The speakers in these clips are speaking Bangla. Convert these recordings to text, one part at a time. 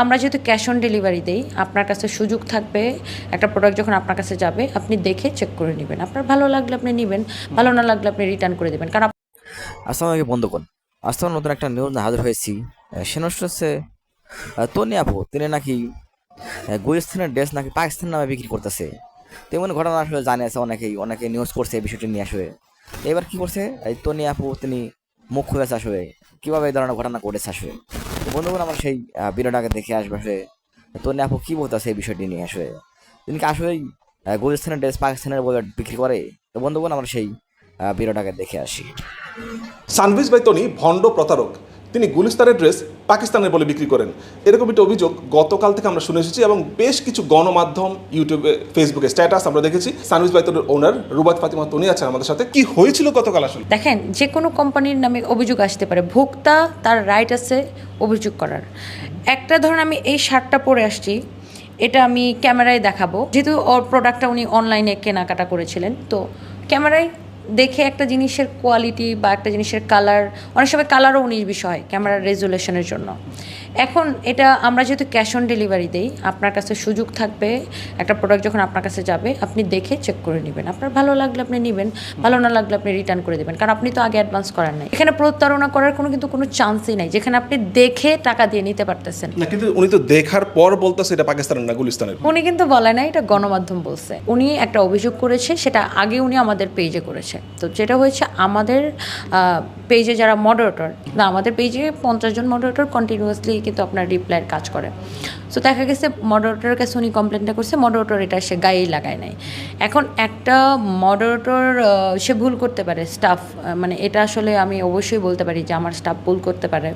আমরা যেহেতু ক্যাশ অন ডেলিভারি দেই, আপনার কাছে সুযোগ থাকবে, একটা প্রোডাক্ট যখন আপনার কাছে যাবে, আপনি দেখে চেক করে নেবেন। আপনার ভালো লাগলে আপনি নেবেন, ভালো না লাগলে আপনি রিটার্ন করে দেবেন। কারণ আসসালামু আলাইকুম বন্ধুগণ, আজ নতুন একটা নিউজ হাজির হয়েছি। সেটা হচ্ছে তনি আপু, তিনি নাকি গুলিস্তানের ড্রেস নাকি পাকিস্তান নামে বিক্রি করতেছে। তেমন ঘটনা আসলে জানে আছে অনেকেই অনেকে নিউজ করছে এই বিষয়টি নিয়ে আসলে। এবার কি করছে? এই তনি আপু, তিনি মুখ খোলা হয়ে, কীভাবে এই ধরনের ঘটনা ঘটেছে তো বন্ধুগণ, আমার সেই ভিডিওটাকে দেখে আসবে আসলে। তো আপু, কী বলতেছে সেই বিষয়টি নিয়ে আসবে তিনি কি আসলেই গুলিস্তানের ড্রেস পাকিস্তানের বলে বিক্রি করে? তো বন্ধুগণ, আমরা সেই ভিডিওটাকে দেখে আসি। সানভিজ তনি ভণ্ড প্রতারক। তিনি গুলিস্তানের ড্রেস পাকিস্তানের বলে বিক্রি করেন। এরকম একটি অভিযোগ গতকাল থেকে আমরা শুনে এসেছি এবং বেশ কিছু গণমাধ্যম ইউটিউবে ফেসবুকে স্ট্যাটাস আমরা দেখেছি। সানভিজ ভাই তনির ওনার রুবাত ফাতিমা তনি আছেন আমাদের সাথে। কি হয়েছিল গতকাল আসলে? দেখেন, যে কোনো কোম্পানির নামে অভিযোগ আসতে পারে। ভোক্তা, তার রাইট আছে অভিযোগ করার। একটা ধরুন আমি এই শার্টটা পরে আসছি, এটা আমি ক্যামেরায় দেখাবো। যেহেতু ওর প্রোডাক্টটা উনি অনলাইনে কেনাকাটা করেছিলেন, তো ক্যামেরায় দেখে একটা জিনিসের কোয়ালিটি বা একটা জিনিসের কালার অনেক সময় কালারও উনিশ বিষয় ক্যামেরার রেজুলেশনের জন্য। এখন এটা আমরা যেহেতু ক্যাশ অন ডেলিভারি দিই আপনার কাছে সুযোগ থাকবে একটা প্রোডাক্ট যখন আপনার কাছে যাবে আপনি দেখে চেক করে নেবেন। আপনার ভালো লাগলে আপনি নেবেন ভালো না লাগলে আপনি রিটার্ন করে দেবেন কারণ আপনি তো আগে অ্যাডভান্স করার নাই। এখানে প্রতারণা করার কোনো কিন্তু কোনো চান্সই নাই যেখানে আপনি দেখে টাকা দিয়ে নিতে পারতেছেন। না কিন্তু উনি তো দেখার পর বলতেছে এটা পাকিস্তানের না গুলিস্তানের। উনি কিন্তু বলে না এটা গণমাধ্যম বলছে। উনি একটা অভিযোগ করেছে সেটা আগে উনি আমাদের পেজে করেছে। তো যেটা হয়েছে আমাদের পেজে যারা মডারেটর না আমাদের পেজে পঞ্চাশ জন মডারেটর কন্টিনিউয়াসলি কিন্তু আপনার রিপ্লাইয়ের কাজ করে। সো দেখা গেছে মডারেটরের কাছে উনি কমপ্লেনটা করছে মডারেটর এটা সে গায়েই লাগায় নাই। এখন একটা মডারেটর সে ভুল করতে পারে স্টাফ মানে এটা আসলে আমি অবশ্যই বলতে পারি যে আমার স্টাফ ভুল করতে পারে।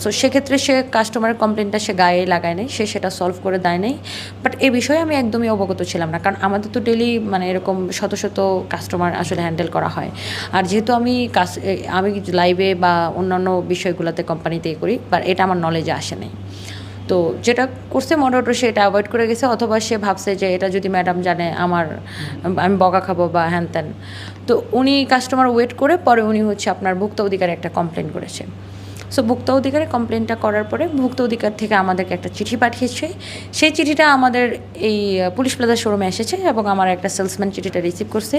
সো সেক্ষেত্রে সে কাস্টমারের কমপ্লেনটা সে গায়ে লাগায় নাই, সে সেটা সলভ করে দেয় নাই। বাট এ বিষয়ে আমি একদমই অবগত ছিলাম না, কারণ আমাদের তো ডেলি মানে এরকম শত শত কাস্টমার আসলে হ্যান্ডেল করা হয়। আর যেহেতু আমি কাস আমি লাইভে বা অন্যান্য বিষয়গুলোতে কোম্পানিতে করি বাট এটা আমার নলেজে আসে নাই। তো যেটা করছে মডারেটর সে এটা অ্যাভয়েড করে গেছে, অথবা সে ভাবছে যে এটা যদি ম্যাডাম জানে আমার, আমি বগা খাব বা হ্যান ত্যান। তো উনি কাস্টমার ওয়েট করে, পরে উনি হচ্ছে আপনার ভুক্ত অধিকারে একটা কমপ্লেন করেছে। সো ভুক্ত অধিকারে কমপ্লেনটা করার পরে ভুক্ত অধিকার থেকে আমাদেরকে একটা চিঠি পাঠিয়েছে। সেই চিঠিটা আমাদের এই পুলিশ প্লাজা শোরুমে এসেছে এবং আমার একটা সেলসম্যান চিঠিটা রিসিভ করছে।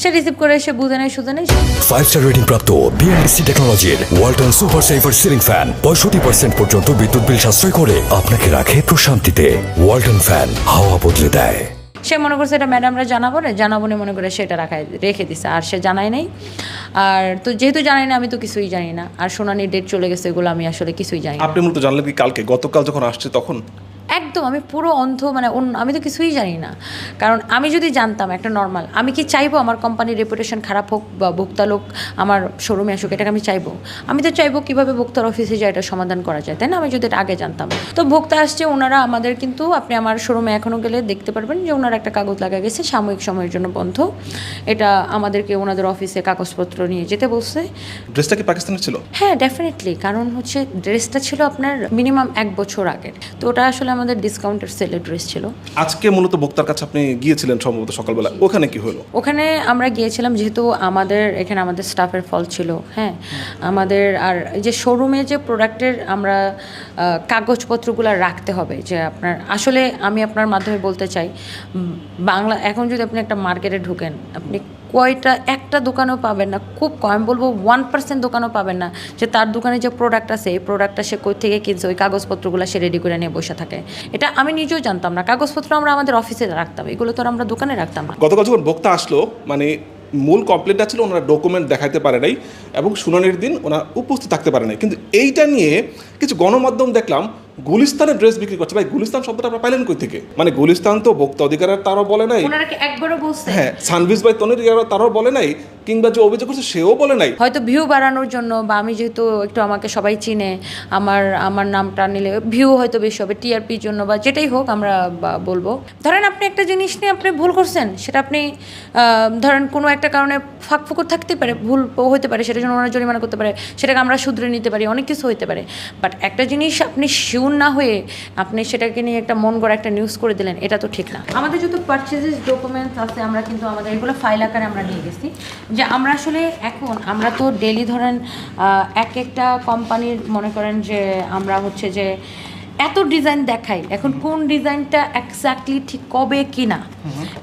সে রিসিভ করে সে বুঝে নেয় শুধু নেই ফাইভ স্টার রেটিং প্রাপ্ত বিএনডিসি টেকনোলজির Walton super saver ceiling fan পঁয়ষট্টি পার্সেন্ট পর্যন্ত বিদ্যুৎ বিল সাশ্রয় করে আপনাকে রাখে প্রশান্তিতে। ওয়ালটন ফ্যান হাওয়া বদলে দেয়। সে মনে করছে এটা ম্যাডামরা জানাব না জানাব না মনে করে সেটা রাখায়, রেখে দিছে, আর সে জানায় নাই। আর তো যেহেতু জানাই না আমি তো কিছুই জানি না। আর শোনানি ডেট চলে গেছে এগুলো আমি আসলে কিছুই জানি আপনি মূলত জানলেন কি কালকে, গতকাল যখন আসছে তখন? একদম আমি পুরো অন্ধ মানে অন্য- আমি তো কিছুই জানি না। কারণ আমি যদি জানতাম একটা নর্মাল আমি কি চাইব আমার কোম্পানির রেপুটেশন খারাপ হোক বা ভোক্তা লোক আমার শোরুমে আসুক এটাকে আমি চাইব? আমি তো চাইব কীভাবে ভোক্তার অফিসে যায় এটা সমাধান করা যায় তাই না? আমি যদি এটা আগে জানতাম। তো ভোক্তা আসছে ওনারা আমাদের কিন্তু আপনি আমার শোরুমে এখনও গেলে দেখতে পারবেন যে ওনারা একটা কাগজ লাগা গেছে সাময়িক সময়ের জন্য বন্ধ। এটা আমাদেরকে ওনাদের অফিসে কাগজপত্র নিয়ে যেতে বলছে। ড্রেসটা কি পাকিস্তানের ছিল? হ্যাঁ ডেফিনেটলি কারণ হচ্ছে ড্রেসটা ছিল আপনার মিনিমাম এক বছর আগের। তো ওটা আসলে আমাদের ডিসকাউন্টের সেলের ড্রেস ছিল। আজকে মূলত বক্তার কাছে আপনি গিয়েছিলেন সম্ভবত সকালবেলা। ওখানে কি হলো? ওখানে আমরা গিয়েছিলাম যেহেতু আমাদের এখানে আমাদের স্টাফের ফল ছিল হ্যাঁ। আমাদের আর এই যে শোরুমে যে প্রোডাক্টের আমরা কাগজপত্রগুলো রাখতে হবে যে আপনার আসলে আমি আপনার মাধ্যমে বলতে চাই বাংলা এখন যদি আপনি একটা মার্কেটে ঢুকেন আপনি কয়টা, একটা দোকানেও পাবেন না। খুব কম, আমি বলব ওয়ান পার্সেন্ট দোকানও পাবেন না যে তার দোকানে যে প্রোডাক্ট আছে, এই প্রোডাক্টটা সে কই থেকে কিনছে, ওই কাগজপত্রগুলো সে রেডি করে নিয়ে বসে থাকে। এটা আমি নিজেও জানতাম না। কাগজপত্র আমরা আমাদের অফিসে রাখতাম, এগুলো তো আমরা দোকানে রাখতাম না। গতকাল যখন বক্তা আসলো মানে মূল কমপ্লেনটা ছিল ওনারা ডকুমেন্ট দেখাতে পারে নাই এবং শুনানির দিন ওনারা উপস্থিত থাকতে পারে নাই। কিন্তু এইটা নিয়ে কিছু গণমাধ্যম দেখলাম গুলিস্তানের ড্রেস বিক্রি করছে। ভাই গুলিস্তান শব্দটা আপনারা পাইলেন কই থেকে? মানে গুলিস্তান তো ভোক্তা অধিকারের তারও বলে নাই। ওনারা কি একবারও বলছে? হ্যাঁ সানভিস ভাই তনির তারও বলে নাই কিংবা যে অভিযোগ করছে সেও বলে নাই। হয়তো ভিউ বাড়ানোর জন্য বা আমি যেহেতু একটু আমাকে সবাই চিনে আমার আমার নামটা নিলে ভিউ হয়তো বেশি হবে টিআরপির জন্য বা যেটাই হোক আমরা বা বলব। ধরেন আপনি একটা জিনিস নিয়ে আপনি ভুল করছেন সেটা আপনি ধরেন কোনো একটা কারণে ফাঁক ফুকুর থাকতে পারে ভুল হতে পারে সেটার জন্য ওনারা জরিমানা করতে পারে সেটাকে আমরা শুধরে নিতে পারি অনেক কিছু হতে পারে। বাট একটা জিনিস আপনি শিওর না হয়ে আপনি সেটাকে নিয়ে একটা মন গড়া একটা নিউজ করে দিলেন এটা তো ঠিক না। আমাদের যত পারচেজেস ডকুমেন্টস আছে আমরা কিন্তু আমাদের এগুলো ফাইল আকারে আমরা নিয়ে গেছি। যে আমরা আসলে এখন, আমরা তো ডেলি ধরেন এক একটা কোম্পানির মনে করেন যে আমরা হচ্ছে যে এত ডিজাইন দেখাই। এখন কোন ডিজাইনটা এক্স্যাক্টলি ঠিক কবে কিনা?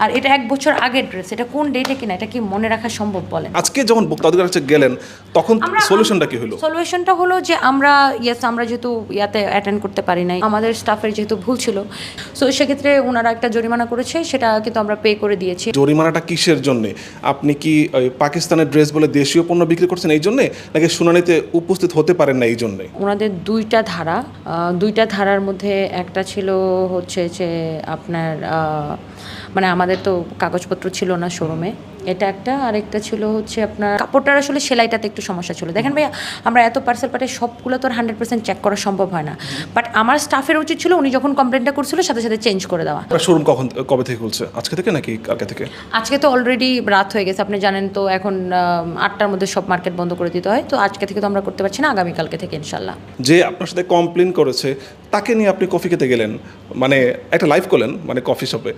আর এটা এক বছর আগের ড্রেস এটা কোন ডেটে কিনা এটা কি মনে রাখা সম্ভব বলেন? আজকে যখন ভোক্তাদের কাছে গেলেন তখন সলিউশনটা কি হলো? সলিউশনটা হলো যে আমরা ইয়েস আমরা যেহেতু ইয়াতে অ্যাটেন্ড করতে পারি নাই আমাদের স্টাফের যেহেতু ভুল ছিল সো সেক্ষেত্রে ওনারা একটা জরিমানা করেছে সেটা কিন্তু আমরা পে করে দিয়েছি। জরিমানাটা কিসের জন্য? আপনি কি পাকিস্তানের ড্রেস বলে দেশীয় পণ্য বিক্রি করছেন এই জন্যে নাকি শুনানিতে উপস্থিত হতে পারেন না এই জন্যে? ওনাদের দুইটা ধারা দুইটা ধারার মধ্যে একটা ছিল হচ্ছে যে আপনার মানে আমাদের তো কাগজপত্র ছিল না শোরুমে। এটা একটা। আর একটা ছিল হচ্ছে আপনার কাপড়টার আসলে সেলাইটাতে একটু সমস্যা ছিল। দেখেন ভাইয়া আমরা এত পার্সেল পাঠাই সবগুলো তো আর হান্ড্রেড পার্সেন্ট চেক করা সম্ভব হয় না। বাট আমার স্টাফের উচিত ছিল উনি যখন কমপ্লেনটা করছিল সাথে সাথে চেঞ্জ করে দেওয়া। শোরুম কখন কবে থেকে খুলছে? আজকে থেকে নাকি কালকে থেকে? আজকে তো অলরেডি রাত হয়ে গেছে আপনি জানেন তো এখন আটটার মধ্যে সব মার্কেট বন্ধ করে দিতে হয়। তো আজকে থেকে তো আমরা করতে পারছি না আগামীকালকে থেকে ইনশাল্লাহ যে আপনার সাথে কমপ্লেন করেছে তাকে নিয়ে আপনি কফি খেতে গেলেন মানে একটা লাইভ করলেন মানে কফি শপে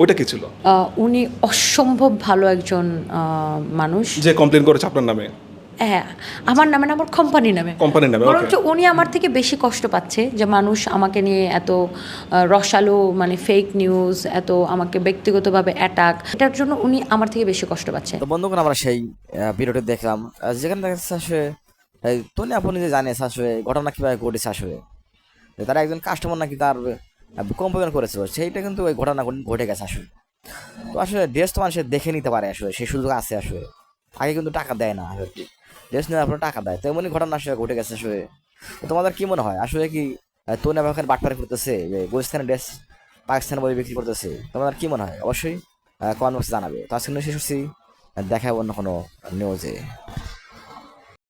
ওইটা কি ছিল? আহ, উনি অসম্ভব ভালো একজন আহ, মানুষ। যে কমপ্লেন করেছে আপনার নামে? হ্যাঁ আমার নামে না আমার কোম্পানির নামে। কোম্পানির নামে, বরঞ্চ উনি আমার থেকে বেশি কষ্ট পাচ্ছে যে মানুষ আমাকে নিয়ে এত রসালো মানে ফেক নিউজ এত আমাকে ব্যক্তিগতভাবে অ্যাটাক এটার জন্য উনি আমার থেকে বেশি কষ্ট পাচ্ছে। তো বন্ধুগণ আমরা সেই ভিডিওটি দেখলাম। যেখানে দেখা যাচ্ছে আসলে তনি আপনি যে জানিয়েছে আসলে ঘটনা কীভাবে ঘটেছে আসলে। তারা একজন কাস্টমার নাকি তার কমপ্লেন করেছিল, সেইটা কিন্তু ওই ঘটনা ঘটে- গেছে আসলে। তো আসলে ড্রেস তো মানুষের দেখে নিতে পারে আসলে সেই সুযোগ আছে আসলে। আগে কিন্তু টাকা দেয় না আসলে। ড্রেস নিয়ে আপনার টাকা দেয় তেমনই ঘটনা আসলে ঘটে গেছে আসলে। তোমাদের কি মনে হয়? আসলে কি তনি ওখানে বাটপারি করতেছে যে গুলিস্তানের ড্রেস পাকিস্তানে বই বিক্রি করতেছে, তোমাদের কি মনে হয়? অবশ্যই কমেন্ট বক্সে জানাবে। তো আজকে শেষ হচ্ছি দেখা অন্য কোনো নিউজে